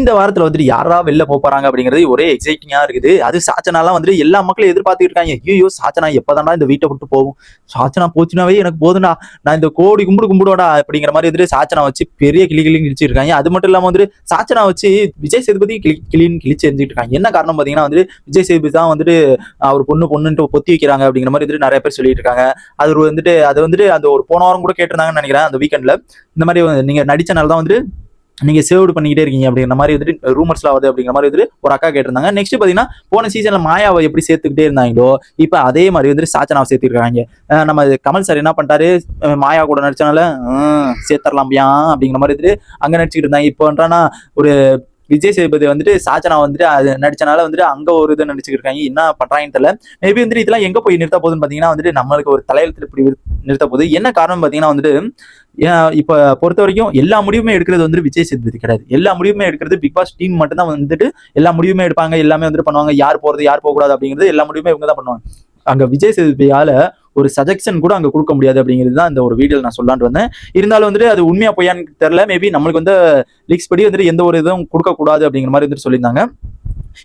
இந்த வாரத்துல வந்துட்டு யாரா வெளில போறாங்க அப்படிங்கிறது ஒரே எக்ஸைட்டிங்கா இருக்குது. அது சாச்சனாலாம் வந்துட்டு எல்லா மக்களும் எதிர்பார்த்துட்டு இருக்காங்க. ஐயோ சாச்சனா எப்பதான்டா இந்த வீட்டை விட்டு போகும்? சாச்சனா போச்சுனாவே எனக்கு போதுண்டா நான் இந்த கோடி கும்பிடு கும்பிடுவாடா அப்படிங்கிற மாதிரி வந்துட்டு சாச்சனா வச்சு பெரிய கிளி கிளி கிழிச்சிருக்காங்க அது மட்டும் இல்லாம வந்துட்டு சாச்சனா வச்சு விஜய் சேதுபதி கிளி கிளின்னு கிழிச்சு எரிஞ்சிட்டு இருக்காங்க. என்ன காரணம் பாத்தீங்கன்னா வந்து விஜய் சேதுபதி தான் வந்துட்டு அவர் பொண்ணு பொண்ணுன்ட்டு பொத்தி வைக்கிறாங்க அப்படிங்கிற மாதிரி வந்துட்டு நிறைய பேர் சொல்லிட்டு இருக்காங்க. அது ஒரு வந்துட்டு அது வந்துட்டு அந்த ஒரு போன வாரம் கூட கேட்டிருந்தாங்கன்னு நினைக்கிறேன் அந்த வீக்கெண்ட்ல இந்த மாதிரி நீங்கள் நீங்க நடிச்சனால தான் வந்துட்டு நீங்கள் சேவ்டு பண்ணிக்கிட்டே இருக்கீங்க அப்படிங்கிற மாதிரி வந்துட்டு ரூமர்ஸ்லாம் வருது அப்படிங்கிற மாதிரி வந்துட்டு ஒரு அக்கா கேட்டிருந்தாங்க. நெக்ஸ்ட் பார்த்தீங்கன்னா போன சீசன்ல மாயாவை எப்படி சேர்த்துக்கிட்டே இருந்தாங்களோ இப்போ அதே மாதிரி வந்துட்டு சாச்சனாவை சேர்த்திருக்காங்க. நம்ம கமல் சார் என்ன பண்ணிட்டாரு? மாயா கூட நடிச்சனால ஹம், சேர்த்தரலாம்பியா அப்படிங்கிற மாதிரி வந்துட்டு அங்கே நடிச்சுக்கிட்டு இருந்தாங்க. இப்போ ஒரு விஜய் சேதுபதி வந்துட்டு சாச்சனா வந்துட்டு அது நடிச்சனால வந்துட்டு அங்க ஒரு இது நடிச்சுக்கிட்டு இருக்காங்க என்ன பண்றாங்கன்னு தெரியல. மேபி வந்துட்டு இதெல்லாம் எங்க போய் நிறுத்த போகுதுன்னு பாத்தீங்கன்னா வந்துட்டு நம்மளுக்கு ஒரு தலையெழுத்து இப்படி நிறுத்த போகுது. என்ன காரணம் பாத்தீங்கன்னா வந்துட்டு ஏன் இப்ப பொறுத்த வரைக்கும் எல்லா முடிவுமே எடுக்கிறது வந்து விஜய் சேதுபதி கிடையாது. எல்லா முடிவுமே எடுக்கிறது பிக் பாஸ் டீம் மட்டும் தான் வந்துட்டு எல்லா முடிவுமே எடுப்பாங்க. எல்லாமே வந்துட்டு பண்ணுவாங்க. யார் போறது யார் போக கூடாது அப்படிங்கிறது எல்லா முடிவுமே இவங்க தான் பண்ணுவாங்க. அங்க விஜய் சேதுபதியால ஒரு சஜெக்ஷன் கூட அங்க கொடுக்க முடியாது அப்படிங்கிறது தான் இந்த ஒரு வீடியோ நான் சொல்லாண்டு வந்தேன். இருந்தாலும் வந்துட்டு அது உண்மையா பொய்யான்னு தெரியல. மேபி நம்மளுக்கு வந்து லீக்ஸ் படி வந்துட்டு எந்த ஒரு இதுவும் கொடுக்கக்கூடாது அப்படிங்கிற மாதிரி வந்துட்டு சொல்லியிருந்தாங்க.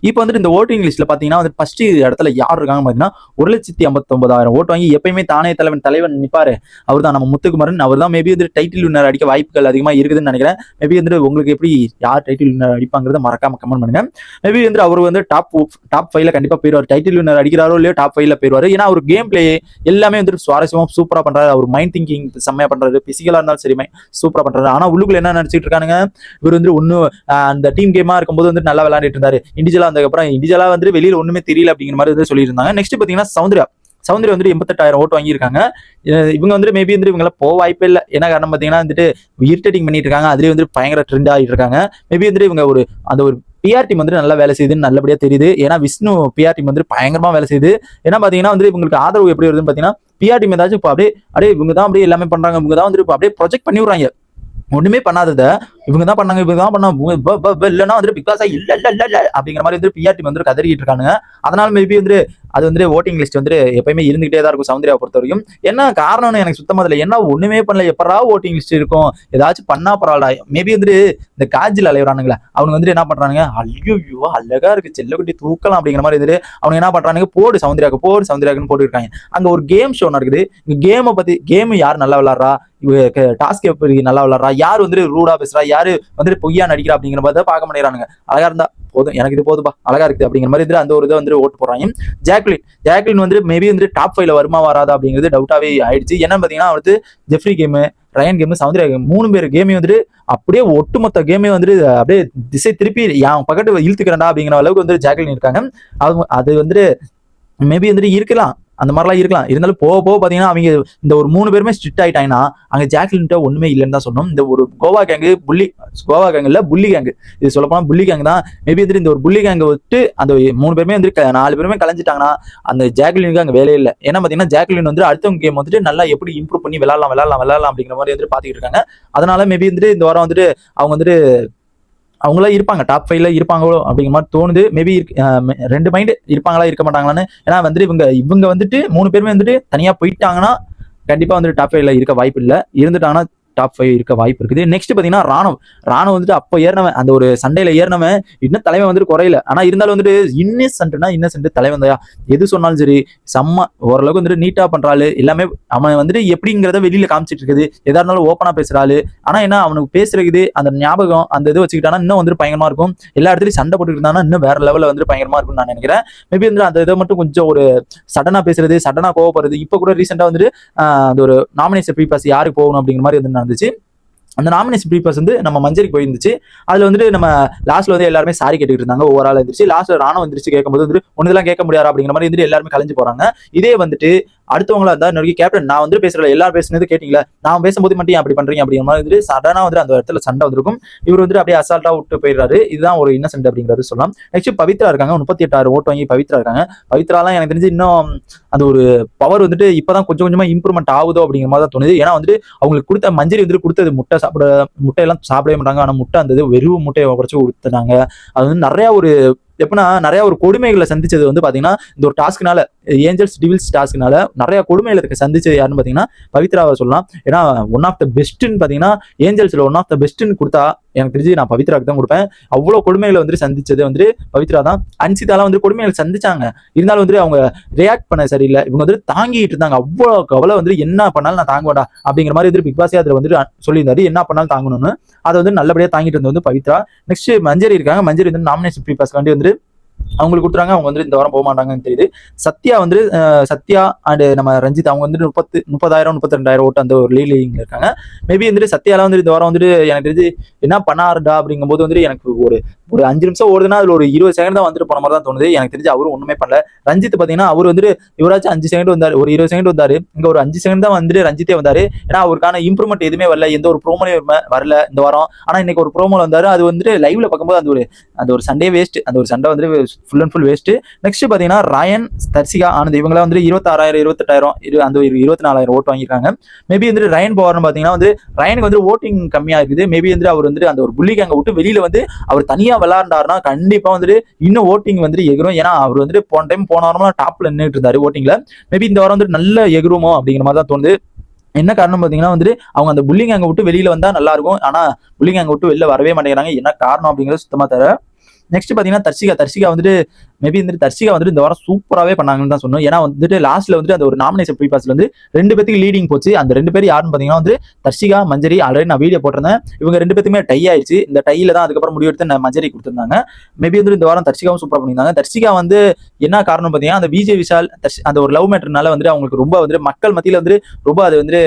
இப்போ வந்துட்டு இந்த ஓட்டிங் லிஸ்ட்ல பாத்தீங்கன்னா வந்து ஃபர்ஸ்ட் இடத்துல யார் இருக்காங்க பாத்தீங்கன்னா ஒரு லட்சத்தி ஐம்பத்தொன்பதாயிரம் ஓட்டு வாங்கி எப்பயுமே தானே தலைவன் தலைவன் நிப்பாரு. அவர் தான் நம்ம முத்துக்குமரன். அவர் தான் மேபி வந்து டைட்டில் வின்னர் அடிக்க வாய்ப்புகள் அதிகமா இருக்குதுன்னு நினைக்கிறேன். மேபி வந்து உங்களுக்கு எப்படி யார் டைட்டில் வின்னர் அடிப்பாங்கிறத மறக்காம கமெண்ட் பண்ணுங்க. மேபி வந்து அவர் வந்து டாப் டாப் ஃபைவ்ல கண்டிப்பா போயிருவார் டைட்டில் வின்னர் அடிக்கிறாரோ இல்லையோ டாப் ஃபைவ்ல போயிருவாரு ஏன்னா அவர் கேம் பிளே எல்லாமே வந்து சுவாரஸ்யமா சூப்பரா பண்றாரு. அவர் மைண்ட் திங்கிங் செம்மையா பண்றாரு. பிசிக்கலா இருந்தாலும் சரி சூப்பரா பண்றாரு. ஆனா உள்ளுக்குள்ள என்ன நினைச்சிட்டு இருக்கானுங்க? இவர் வந்து ஒண்ணு அந்த டீம் கேமா இருக்கும்போது வந்து நல்லா விளையாடிட்டு இருந்தாரு. இண்டிஜுவலா வந்ததுக்கப்புறம் இண்டிஜுவலா வந்து வெளியில ஒண்ணுமே தெரியல அப்படிங்கிற மாதிரி வந்து சொல்லியிருந்தாங்க. நெக்ஸ்ட் பாத்தீங்கன்னா சௌந்தர்யா. சௌந்தர்யா வந்துட்டு எண்பத்தெட்டாயிரம் ஓட்டு வாங்கியிருக்காங்க. இவங்க வந்துட்டு மேபி வந்து இவங்கள போக வாய்ப்பே இல்லை. என்ன காரணம் பார்த்தீங்கன்னா வந்துட்டு இரிட்டேட்டிங் பண்ணிட்டு இருக்காங்க. அதுலேயே வந்து பயங்கர ட்ரெண்ட் ஆகிட்டு இருக்காங்க. மேபி வந்துட்டு இவங்க ஒரு அந்த ஒரு பிஆர் டீம் வந்து நல்லா வேலை செய்யுதுன்னு நல்லபடியா தெரியுது. ஏன்னா விஷ்ணு பிஆர் டீம் வந்து பயங்கரமா வேலை செய்யுது. ஏன்னா பாத்தீங்கன்னா வந்து இவங்களுக்கு ஆதரவு எப்படி வருதுன்னு பாத்தீங்கன்னா பிஆர் டீம் ஏதாச்சும் இப்போ அப்படியே அப்படியே இவங்க தான் அப்படியே எல்லாமே பண்றாங்க. இவங்க தான் வந்து இப்போ அப்படியே ப்ரொஜெக்ட் பண்ணி விடுறாங்க. ஒண்ணுமே பண்ணாதத. இவங்க தான் பண்ணாங்க இவங்க தான் பண்ணாங்க. இல்லைன்னா வந்து பிக் பாஸ் இல்ல இல்ல இல்ல இல்ல அப்படிங்கிற மாதிரி வந்து பிஆர்டி வந்து கதறிட்டு இருக்கானுங்க. அதனால மேபி வந்து அது வந்து ஓட்டிங் லிஸ்ட் வந்து எப்பயுமே இருந்துகிட்டே தான் இருக்கும் சௌந்தர்யா பொறுத்த வரைக்கும் என்ன காரணம்னு எனக்கு சுத்தமாக தெரியல. என்ன ஒன்றுமே பண்ணல. எப்படா ஓட்டிங் லிஸ்ட் இருக்கும்? ஏதாச்சும் பண்ணா பரவாயில்ல. மேபி வந்து இந்த காஜில் அலைவரானுங்களே அவங்க வந்துட்டு என்ன பண்ணுறானுங்க ஐயோ அழகா இருக்கு. செல்லக்குட்டி தூக்கலாம் அப்படிங்கிற மாதிரி வந்துட்டு அவங்க என்ன பண்ணுறாங்க போடு சௌந்தர்யாக்கு போடு சௌந்தர்யாக்குன்னு போட்டுருக்காங்க அங்கே ஒரு கேம் ஷோ நடக்குது. கேமை பற்றி கேம் யார் நல்லா விளாட்றா? டாஸ்க் எப்படி நல்லா விளாட்றா? யார் வந்துட்டு ரூடா பேசுறா? யாரு வந்துட்டு பொய்யா நடிக்கிறா அப்படிங்கிற மாதிரி தான் பார்க்க மாட்டேங்கிறானுங்க. அழகா இருந்தா போதும். எனக்கு இது போதும்பா. அழகா இருக்குது அப்படிங்கிற மாதிரி இதில் அந்த ஒரு இதை வந்து ஓட்டு போடுறாங்க. ஜாக்லின். ஜாக்லின் வந்து மேபி வந்து டாப் ஃபைவ்ல வருமா வராதா அப்படிங்கிறது டவுட்டாவே ஆயிடுச்சு. என்ன பாத்தீங்கன்னா வந்து Jeffrey game Rayan game Soundarya game மூணு பேர் கேமையும் வந்துட்டு அப்படியே ஒட்டுமொத்த கேமே வந்துட்டு அப்படியே திசை திருப்பி என் பக்கத்து இழுத்துக்கிறேன்டா அப்படிங்கிற அளவுக்கு வந்து ஜாக்லின் இருக்காங்க. அது அது வந்துட்டு மேபி வந்துட்டு இருக்கலாம். அந்த மாதிரிலாம் இருக்கலாம். இருந்தாலும் போக போக பார்த்தீங்கன்னா அவங்க இந்த ஒரு மூணு பேருமே ஸ்ட்ரிக்ட் ஆகிட்டாங்கன்னா அங்கே ஜாக்லின்ட்ட ஒன்றுமே இல்லைன்னு தான் சொன்னோம் இந்த ஒரு கோவா கேங்கு புள்ளி கோவா கேங் இல்லை புள்ளி கேங்கு இது சொல்லப்போனால் புள்ளி கேங் தான். மேபி வந்துட்டு இந்த ஒரு புள்ளி கேங்கை விட்டு அந்த மூணு பேருமே வந்து க- நாலு பேருமே கலைஞ்சிட்டாங்கன்னா அந்த ஜாக்லினுக்கு அங்கே வேலையே இல்லை. ஏன்னா பார்த்தீங்கன்னா ஜாக்லின் வந்து அடுத்தவங்க கேம் வந்துட்டு நல்லா எப்படி இம்ப்ரூவ் பண்ணி விளாட்லாம் விளாட்லாம் விளாட்லாம் அப்படிங்கிற மாதிரி வந்துட்டு பார்த்துக்கிட்டு இருக்காங்க. அதனால மேபி வந்துட்டு இந்த வாரம் வந்துட்டு அவங்க வந்துட்டு அவங்களா இருப்பாங்க. டாப் ஃபைவ்ல இருப்பாங்களோ அப்படிங்கிற மாதிரி தோணுது. மேபி ரெண்டு மைண்ட் இருப்பாங்களா இருக்க மாட்டாங்களான்னு. ஏன்னா வந்துட்டு இவங்க இவங்க வந்துட்டு மூணு பேருமே வந்துட்டு தனியா போயிட்டாங்கன்னா கண்டிப்பா வந்துட்டு டாப் ஃபைவ்ல இருக்க வாய்ப்பு இல்லை. இருந்துட்டாங்கன்னா டாப் ஃபைவ் இருக்க வாய்ப்பு இருக்குது. நெக்ஸ்ட் பார்த்தீங்கன்னா ராணுவம். ராணுவம் வந்துட்டு அப்போ ஏறினவன் அந்த ஒரு சண்டையில் ஏறினவன் இன்னும் தலைவன் வந்துட்டு குறையல. ஆனால் இருந்தாலும் வந்துட்டு இன்னசென்ட்னா இன்னசென்ட் தலைவன் தான். எது சொன்னாலும் சரி செம்ம ஓரளவுக்கு வந்துட்டு நீட்டாக பண்ணுறாள் எல்லாமே அவன் வந்துட்டு எப்படிங்கிறத வெளியில் காமிச்சிட்டு இருக்குது. எதா இருந்தாலும் ஓப்பனாக பேசுகிறாள் ஆனால் என்ன அவனுக்கு பேசுறது அந்த ஞாபகம் அந்த இது வச்சுக்கிட்டானா இன்னும் வந்துட்டு பயங்கரமாக இருக்கும். எல்லா இடத்துலையும் சண்டை போட்டுட்டு இருந்தானா இன்னும் வேற லெவலில் வந்துட்டு பயங்கரமாக இருக்கும்னு நான் நினைக்கிறேன். மேபி வந்து அந்த இதை மட்டும் கொஞ்சம் ஒரு சடனா பேசுறது சடனா கோவப்படுறது. இப்போ கூட ரீசெண்டாக வந்துட்டு அந்த ஒரு நாமினேஷன் ப்ரீ பாஸ் யாருக்கு போகணும் அப்படிங்கிற மாதிரி வந்து நடந்துச்சு அந்த நாமினேஷன் பீப்பர்ஸ் வந்து நம்ம மஞ்சரிக்கு போயிருந்துச்சு. அதில் வந்துட்டு நம்ம லாஸ்ட்ல வந்து எல்லாருமே சாரி கேட்டுக்கிட்டு இருந்தாங்க. ஒவ்வொரு ஆள் இருந்துச்சு. லாஸ்ட்ல ராணம் வந்துருச்சு கேட்கும்போது வந்து ஒன்றுலாம் கேட்க முடியாது? அப்படிங்கிற மாதிரி வந்துட்டு எல்லாருமே கலைஞ்சு போறாங்க. இதே வந்துட்டு அடுத்தவங்களா இருந்தா நொறுக்கி கேப்டன் நான் வந்து பேசுறேன் எல்லாரும் பேசுனது கேட்டீங்களா நான் பேசும்போது மட்டும் அப்படி பண்றீங்க அப்படிங்கிற மாதிரி வந்துட்டு சடனா வந்து அந்த இடத்துல சண்டை வந்திருக்கும். இவர் வந்துட்டு அப்படியே அசால்ட்டா விட்டு போயிடுறாரு. இதுதான் ஒரு இன்னசென்ட் அப்படிங்கிறது சொல்லலாம். நெக்ஸ்ட் பவித்ரா இருக்காங்க முப்பத்தி எட்டாயிரம் ஓட்டு வாங்கி பவித்ரா இருக்காங்க. பவித்ராலாம் எனக்கு தெரிஞ்சு இன்னும் அந்த ஒரு பவர் வந்துட்டு இப்பதான் கொஞ்சம் கொஞ்சமா இம்ப்ரூவ்மெண்ட் ஆகுதோ அப்படிங்கிற மாதிரி தான் தோணுது. ஏன்னா வந்துட்டு அவங்களுக்கு கொடுத்த மஞ்சரி வந்துட்டு கொடுத்தது முட்டை சாப்பிட முட்டையெல்லாம் சாப்பிடவே மாட்டாங்க. ஆனா முட்டை அந்த இது வெறும் முட்டையை குறைச்சு கொடுத்துனாங்க அது வந்து நிறைய ஒரு எப்படின்னா நிறைய ஒரு கொடுமைகளை சந்திச்சது வந்து பாத்தீங்கன்னா இந்த ஒரு டாஸ்க்னால ஏஞ்சல்ஸ் டிவில்ஸ் டாஸ்க்னால நிறைய கொடுமைகளை சந்திச்சது யாருன்னு பாத்தீங்கன்னா பவித்ராவை சொல்லலாம். ஏன்னா ஒன் ஆஃப் த பெஸ்ட்டுன்னு பாத்தீங்கன்னா ஏஞ்சல்ஸ்ல ஒன் ஆஃப் த பெஸ்ட்டுன்னு கொடுத்தா எனக்கு தெரிஞ்சு நான் பவித்ராக்கு தான் கொடுப்பேன். அவ்வளோ கொடுமைகளை வந்து சந்திச்சது வந்து பவித்ரா தான். அன்சிதாலாம் வந்து கொடுமைகளை சந்திச்சாங்க. இருந்தாலும் வந்து அவங்க ரியாக்ட் பண்ண சரியில்லை. இவங்க வந்து தாங்கிட்டு இருந்தாங்க. அவ்வளோ கவலை வந்து என்ன பண்ணாலும் நான் தாங்க வேண்டாம் அப்படிங்கிற மாதிரி வந்து பிக் பாஸே அதில் வந்து சொல்லியிருந்தாரு. என்ன பண்ணாலும் தாங்கணும்னு. அதை வந்து நல்லபடியாக தாங்கிட்டு இருந்தது வந்து பவித்ரா. நெக்ஸ்ட் மஞ்சரி இருக்காங்க. மஞ்சரி வந்து நாமினேஷன் பிக் பாஸ்க்காண்டி வந்து அவங்களுக்கு கொடுத்துறாங்க அவங்க வந்து இந்த வாரம் போக மாட்டாங்கன்னு தெரியுது. சத்யா வந்து சத்யா அண்ட் நம்ம ரஞ்சித் அவங்க வந்து முப்பத்து முப்பதாயிரம் முப்பத்தி ரெண்டாயிரம் ஓட்டு அந்த ஒரு லீலிங்ல இருக்காங்க. மேபி வந்துட்டு சத்யாலாம் வந்துட்டு இந்த வாரம் வந்துட்டு எனக்கு தெரிஞ்சு என்ன பண்ணாருடா அப்படிங்கும்போது வந்துட்டு எனக்கு ஒரு ஒரு அஞ்சு நிமிஷம் ஓடுதுன்னா அதுல ஒரு இருபது செகண்ட் தான் வந்துட்டு போன மாதிரி தான் தோணுது. எனக்கு தெரிஞ்சு அவரும் ஒண்ணுமே பண்ணல. ரஞ்சித் பாத்தீங்கன்னா அவர் வந்து இவராச்சும் அஞ்சு செகண்ட் வந்தாரு ஒரு இருபது செகண்ட் வந்தாரு. இங்க ஒரு அஞ்சு செகண்ட் தான் வந்துட்டு ரஞ்சித்தே வந்தாரு. ஏன்னா அவருக்கான இம்ப்ரூவ்மெண்ட் எதுவுமே வரல எந்த ஒரு ப்ரோமோலையும் வரல இந்த வாரம். ஆனா இன்னைக்கு ஒரு ப்ரோமோல வந்தாரு. அது வந்துட்டு லைவ்ல பார்க்கும்போது அந்த ஒரு அந்த ஒரு சண்டே வேஸ்ட் அந்த ஒரு சண்டை வந்து full and full waste next பாத்தீங்கன்னா ரயன் தர்சிகா ஆனந்த் இவங்களாம் வந்து இருபத்தாறாயிரம் இருபத்தெட்டாயிரம் இரு அந்த ஒரு இருபத்தி நாலாயிரம் ஓட்டு வாங்கியிருக்காங்க. மேபி வந்து ரயன் பவர்னு பாத்தீங்கன்னா வந்து ரயனுக்கு வந்து ஓட்டிங் கம்மியா இருக்குது. மேபி வந்து அவர் வந்து அந்த ஒரு புள்ளி கேங்கை விட்டு வெளியில வந்து அவர் தனியா விளாண்டாருன்னா கண்டிப்பா வந்துட்டு இன்னும் ஓட்டிங் வந்துட்டு எகிரும். ஏன்னா அவர் வந்துட்டு போன டைம் போன வாரமா டாப்ல நின்றுட்டு இருந்தாரு ஓட்டிங்ல மேபி இந்த வாரம் வந்துட்டு நல்ல எகிருமோ அப்படிங்கிற மாதிரி தான் தோணுது. என்ன காரணம் பார்த்தீங்கன்னா வந்துட்டு அவங்க அந்த புல்லிங் அங்கே விட்டு வெளியில் வந்தால் நல்லா இருக்கும். ஆனால் புல்லிங் அங்கே விட்டு வெளில வரவே மாட்டேங்கிறாங்க. என்ன காரணம் அப்படிங்கிறது சுத்தமாக தர நெக்ஸ்ட் பாத்தீங்கன்னா தர்ஷிகா. தர்ஷிகா வந்துட்டு மேபி வந்துட்டு தர்ஷிகா வந்துட்டு இந்த வாரம் சூப்பராகவே பண்ணாங்கன்னு தான் சொன்னோம் ஏன்னா வந்துட்டு லாஸ்ட்ல வந்துட்டு அந்த ஒரு நாமினேஷன் ப்ரீ பாஸ்ல வந்து ரெண்டு பேத்துக்கு லீடிங் போச்சு. அந்த ரெண்டு பேர் யாருன்னு பார்த்தீங்கன்னா வந்து தர்ஷிகா மஞ்சரி ஆல்ரெடி நான் வீடியோ போட்டிருந்தேன். இவங்க ரெண்டு பேத்துக்குமே டை ஆயிடுச்சு. இந்த டையில தான் அதுக்கப்புறம் முடிவெடுத்து நான் மஞ்சரி கொடுத்துருந்தாங்க. மேபி வந்து இந்த வாரம் தர்ஷிகாவும் சூப்பராக பண்ணியிருந்தாங்க. தர்ஷிகா வந்து என்ன காரணம் பார்த்தீங்கன்னா அந்த விஜய் விஷால் தர்ஷ் அந்த ஒரு லவ் மேட்டர்னால வந்துட்டு அவங்களுக்கு ரொம்ப வந்துட்டு மக்கள் மத்தியில் வந்து ரொம்ப அது வந்து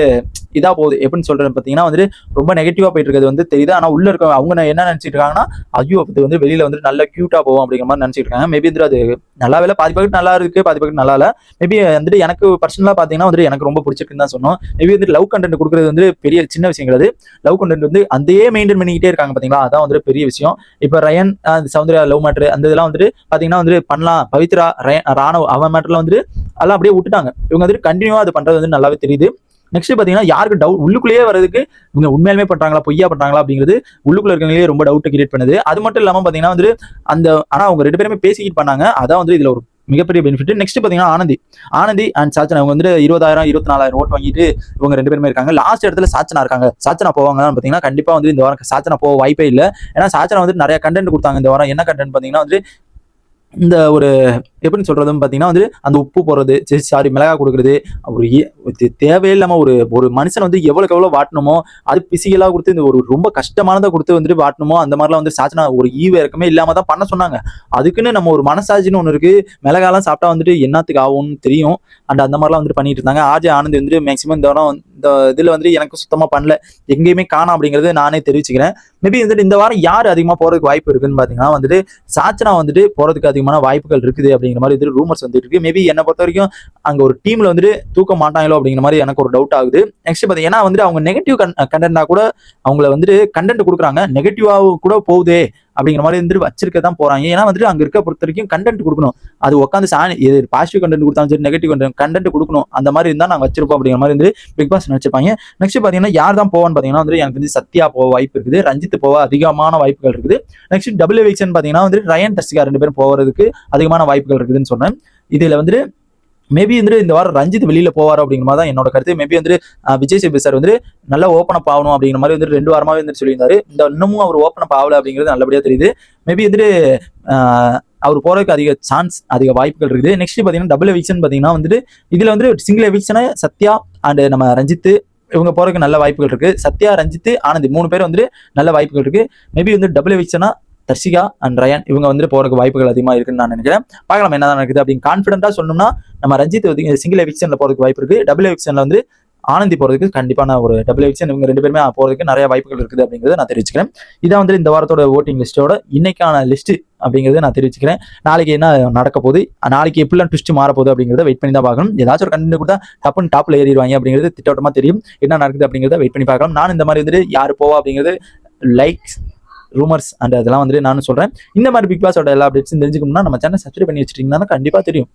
இதா போகுது. எப்படின்னு சொல்றேன் பார்த்தீங்கன்னா வந்துட்டு ரொம்ப நெகட்டிவா போயிட்டு இருக்கிறது வந்து தெரியுது. ஆனா உள்ள இருக்க அவங்க என்ன நினைச்சிட்டு இருக்காங்கன்னா ஐயோ இது வந்து வெளியில வந்து நல்ல கியூட்டா போகும் அப்படிங்கிற மாதிரி நினைச்சிட்டு இருக்காங்க. மேபி வந்துட்டு அது நல்லா வேலை பாதி பக்கத்து நல்லா இருக்கு பாதி பக்கத்து நல்லா இல்லை. மேபி வந்துட்டு எனக்கு பர்சனலாக பார்த்தீங்கன்னா வந்துட்டு எனக்கு ரொம்ப பிடிச்சிருக்குன்னு தான் சொன்னோம். மேபி வந்து லவ் கண்டென்ட் கொடுக்குறது வந்து பெரிய சின்ன விஷயம் கிடையாது லவ் கண்டென்ட் வந்து அதையே மெயின்டைன் பண்ணிக்கிட்டே இருக்காங்க பார்த்தீங்களா அதான் வந்துட்டு பெரிய விஷயம். இப்போ ரயன் சௌந்தர்யா லவ் மேட்ரு அந்த இதெல்லாம் வந்துட்டு பார்த்தீங்கன்னா வந்துட்டு பண்ணலாம். பவித்ரா ரயன் ராணவ் அவன் மேட்டர்லாம் வந்துட்டு அதெல்லாம் அப்படியே விட்டுட்டாங்க. இவங்க வந்துட்டு கண்டினியூவாக அது பண்ணுறது வந்து நல்லாவே தெரியுது. நெக்ஸ்ட் பாத்தீங்கன்னா யாருக்கு டவுட் உள்ளுக்குள்ளேயே வரதுக்கு இவங்க உண்மையாலுமே பண்றாங்களா பொய்யா பண்றாங்களா அப்படிங்கிறது உள்ளுக்குள்ள இருக்கவங்களே ரொம்ப டவுட் கிரியேட் பண்ணுது. அது மட்டும் இல்லாம பாத்தீங்கன்னா வந்து அந்த ஆனா அவங்க ரெண்டு பேருமே பேசிக்கிட்டு பண்ணாங்க. அதான் வந்து இதுல ஒரு மிகப்பெரிய பெனிஃபிட் நெக்ஸ்ட் பாத்தீங்கன்னா ஆனந்தி. ஆனந்தி அண்ட் சாச்சனா அவங்க வந்து இருபதாயிரம் இருபத்தி நாலாயிரம் ஓட் வாங்கிட்டு இவங்க ரெண்டு பேருமே இருக்காங்க. லாஸ்ட் இடத்துல சாச்சனா இருக்காங்க. சாச்சனா போவாங்க பாத்தீங்கன்னா கண்டிப்பா வந்து இந்த வாரம் சாச்சனா போக வாய்ப்பே இல்லை. ஏன்னா சாச்சனா வந்து நிறைய கண்டென்ட் கொடுத்தாங்க இந்த வாரம். என்ன கண்டென்ட் பாத்தீங்கன்னா வந்து இந்த ஒரு எப்படின்னு சொல்றதுன்னு பாத்தீங்கன்னா வந்து அந்த உப்பு போடுறது சாரி மிளகா கொடுக்குறது ஒரு ஏ- தேவையில்லாம ஒரு ஒரு மனுஷன் வந்து எவ்வளவுக்கு எவ்வளவு வாட்டணுமோ அது பிசிக்கலா கொடுத்து இந்த ஒரு ரொம்ப கஷ்டமானதை கொடுத்து வந்துட்டு வாட்டணுமோ அந்த மாதிரிலாம் வந்து சாச்சினா ஒரு ஈவ இறக்கமே இல்லாம தான் பண்ண சொன்னாங்க. அதுக்குன்னு நம்ம ஒரு மனசாட்சின்னு ஒன்று இருக்கு. மிளகாலாம் சாப்பிட்டா வந்துட்டு என்னத்துக்கு ஆகும்னு தெரியும். அண்ட் அந்த மாதிரிலாம் வந்துட்டு பண்ணிட்டு இருந்தாங்க. ஆஜய் ஆனந்த் வந்துட்டு மேக்ஸிமம் இந்த வாரம் இந்த இதுல வந்து எனக்கு சுத்தமா பண்ணல. எங்கேயுமே காணும் அப்படிங்கிறது நானே தெரிவிச்சுக்கிறேன். மேபி வந்துட்டு இந்த வாரம் யார் அதிகமா போறதுக்கு வாய்ப்பு இருக்குன்னு பாத்தீங்கன்னா வந்துட்டு சாச்சனா வந்துட்டு போறதுக்கு அதிகமான வாய்ப்புகள் இருக்குது அப்படிங்கிற மாதிரி இது ரூமர்ஸ் வந்துட்டு இருக்கு. மேபி என்னை பொறுத்த வரைக்கும் அங்க ஒரு டீம்ல வந்துட்டு தூக்க மாட்டாங்களோ அப்படிங்கிற மாதிரி எனக்கு ஒரு டவுட் ஆகுது. நெக்ஸ்ட் பாத்தீங்கன்னா வந்துட்டு அவங்க நெகட்டிவ் கண்டென்ட்னா கூட அவங்கள வந்துட்டு கண்டென்ட் கொடுக்குறாங்க. நெகட்டிவாக கூட போகுதே. அப்படிங்கிற மாதிரி வந்துட்டு வச்சிருக்க தான் போறாங்க. ஏன்னா வந்துட்டு அங்க இருக்க பொறுத்த வரைக்கும் கண்டென்ட் கொடுக்கணும். அது உட்காந்து சாணி இது பாசிட்டிவ் கண்டென்ட் கொடுத்தாலும் சரி நெகட்டிவ் கண்டென்ட் கண்டென்ட் கொடுக்கணும். அந்த மாதிரி இருந்தா நாங்க வச்சிருப்போம் அப்படிங்கிற மாதிரி வந்து பிக் பாஸ் நினைச்சிருப்பாங்க. நெக்ஸ்ட் பாத்தீங்கன்னா யார் தான் போவான்னு பாத்தீங்கன்னா வந்து எனக்கு வந்து சத்யா போக வாய்ப்பு இருக்குது. ரஞ்சித் போக அதிகமான வாய்ப்புகள் இருக்குது. நெக்ஸ்ட் டபுள் எவிக்ஷன் பாத்தீங்கன்னா வந்து ரயன் தர்ஷிகா ரெண்டு பேரும் போறதுக்கு அதிகமான வாய்ப்புகள் இருக்குதுன்னு சொன்னேன். இதுல வந்துட்டு மேபி வந்துட்டு இந்த வாரம் ரஞ்சித் வெளியில போவார் அப்படிங்கிற மாதிரி தான் என்னோட கருத்து. மேபி வந்துட்டு விஜய் சேபி சார் வந்து நல்லா ஓப்பன் அப் ஆகணும் அப்படிங்கிற மாதிரி வந்துட்டு ரெண்டு வாரமாவே வந்துட்டு சொல்லியிருந்தாரு. இந்த இன்னமும் அவர் ஓப்பன் அப் ஆகல அப்படிங்கிறது நல்லபடியா தெரியுது. மேபி வந்துட்டு அவர் போறதுக்கு அதிக சான்ஸ் அதிக வாய்ப்புகள் இருக்குது. நெக்ஸ்ட் பாத்தீங்கன்னா டபுள் எவிக்ஷன் பாத்தீங்கன்னா வந்துட்டு இதுல வந்து சிங்கிள் எவிக்ஷனை சத்யா அண்ட் நம்ம ரஞ்சித் இவங்க போறதுக்கு நல்ல வாய்ப்புகள் இருக்கு. சத்யா ரஞ்சித் ஆனந்த் மூணு பேர் வந்து நல்ல வாய்ப்புகள் இருக்கு. மேபி வந்து டபுள் எவிக்ஷனா தர்ஷிகா அண்ட் ரயன் இவங்க வந்துட்டு போறதுக்கு வாய்ப்புகள் அதிகமா இருக்குன்னு நான் நினைக்கிறேன். பார்க்கலாம் என்ன நடக்குது அப்படின்னு கான்ஃபிடென்ட்டா சொன்னோம்னா நம்ம ரஞ்சித் சிங்கிள் எவிக்ஷன்ல போறதுக்கு வாய்ப்பு இருக்கு. டபுள் எவிக்ஷன்ல வந்து ஆனந்தி போறதுக்கு கண்டிப்பான ஒரு டபுள் எவிக்ஷன் இவங்க ரெண்டு பேருமே போறதுக்கு நிறைய வாய்ப்புகள் இருக்குது அப்படிங்கிறத நான் தெரிவிச்சுக்கிறேன். இதான் வந்து இந்த வாரத்தோட ஓட்டிங் லிஸ்டோட இன்னைக்கான லிஸ்ட் அப்படிங்கிறத நான் தெரிவிச்சுக்கிறேன். நாளைக்கு என்ன நடக்க போகுது? நாளைக்கு எப்படிலாம் ட்விஸ்ட் மாறப்போகுது அப்படிங்கிறத வெயிட் பண்ணி தான் பார்க்கணும். ஏதாச்சும் ஒரு கண்டென்ட் கூட டப்புன்னு டாப்பில் ஏறிடுவாங்க அப்படிங்கிறது திட்டவட்டமாக தெரியும். என்ன நடக்குது அப்படிங்கிறத வெயிட் பண்ணி பார்க்கலாம். நான் இந்த மாதிரி வந்துட்டு யார் போவா அப்படிங்கிறது லைக்ஸ் ரூமர்ஸ் அண்ட் அதெல்லாம் வந்துட்டு நானும் சொல்றேன். இந்த மாதிரி பிக் பாஸோட எல்லா அப்டேட்ஸும் தெரிஞ்சுக்கணும்னா நம்ம சேனல் சப்ஸ்கிரைப் பண்ணி வச்சிட்டீங்கன்னா கண்டிப்பாக தெரியும்.